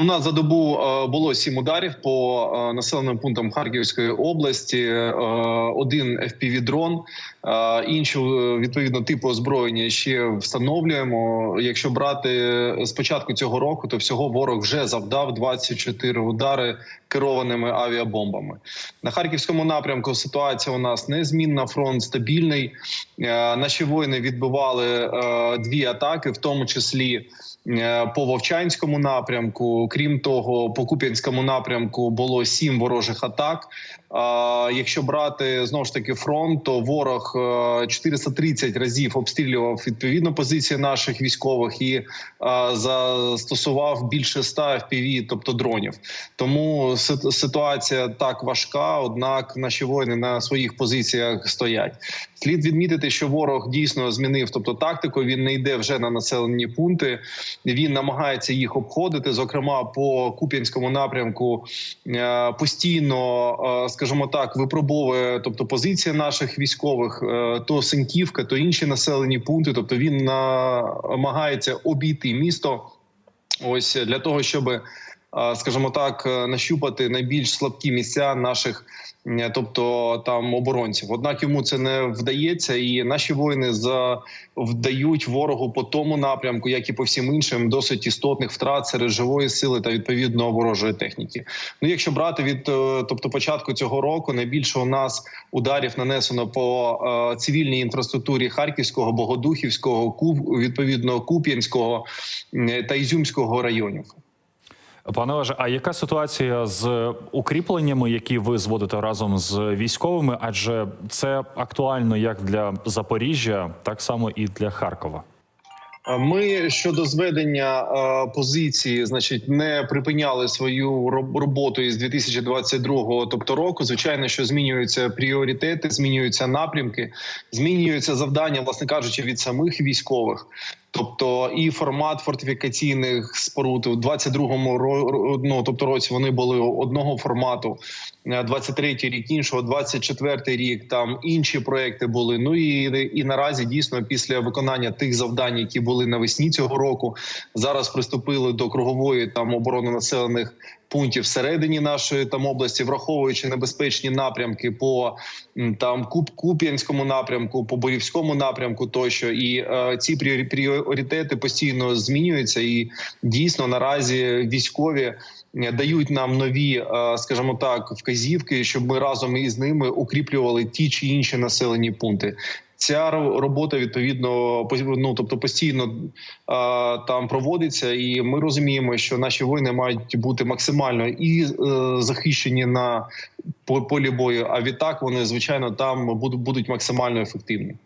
У нас за добу е, було сім ударів по е, населеним пунктам Харківської області. Е, Один fpv дрон інші е, відповідно типу озброєння ще встановлюємо. Якщо брати з початку цього року, то всього ворог вже завдав 24 удари керованими авіабомбами. На харківському напрямку ситуація у нас незмінна. Фронт стабільний. Наші воїни відбивали дві атаки, в тому числі по Вовчанському напрямку. Крім того, по Куп'янському напрямку було сім ворожих атак. Якщо брати знову ж таки фронт, то ворог е, 430 разів обстрілював відповідно позиції наших військових і е, застосував більше 100 FPV, тобто дронів. Тому ситуація так важка однак наші воїни на своїх позиціях стоять. Слід відмітити, що ворог дійсно змінив, тобто тактику. Він не йде вже на населені пункти. Він намагається їх обходити. Зокрема, по Куп'янському напрямку е, постійно, е, скажімо так, випробовує тобто позиція наших військових, е, то Синьківка, то інші населені пункти. Тобто він намагається обійти місто. Ось для того, щоб, скажімо так, е, нащупати найбільш слабкі місця наших, е, тобто там оборонців. Однак йому це не вдається, і наші воїни завдають ворогу по тому напрямку, як і по всім іншим, досить істотних втрат серед живої сили та відповідно ворожої техніки. Ну, якщо брати від е, тобто початку цього року, найбільше у нас ударів нанесено по цивільній інфраструктурі Харківського, Богодухівського, Куб, відповідно Куп'янського та Ізюмського районів. Пане Олеже, а яка ситуація з укріпленнями, які ви зводите разом з військовими? Адже це актуально як для Запоріжжя, так само і для Харкова. Ми щодо зведення е, позиції, значить, не припиняли свою роботу із 2022 тобто року. Звичайно, що змінюються пріоритети, змінюються напрямки, змінюються завдання, власне кажучи, від самих військових. Тобто і формат фортифікаційних споруд у 22-му ро- ро- ну, тобто році вони були одного формату, е, 23-й рік іншого, 24-й рік там інші проекти були. Ну і, і наразі дійсно після виконання тих завдань, які були навесні цього року, зараз приступили до кругової там оборони населених пунктів всередині нашої там області, враховуючи небезпечні напрямки по там Куп Куп'янському напрямку, по Борівському напрямку, тощо і е, ці пріоритети постійно змінюються, і дійсно наразі військові. Дають нам нові, е, скажімо так, вказівки, щоб ми разом із ними укріплювали ті чи інші населені пункти. Ця робота відповідно по- ну, тобто постійно а, там проводиться, і ми розуміємо, що наші воїни мають бути максимально і е, захищені на по- полі бою. А відтак вони звичайно там будуть будуть максимально ефективні.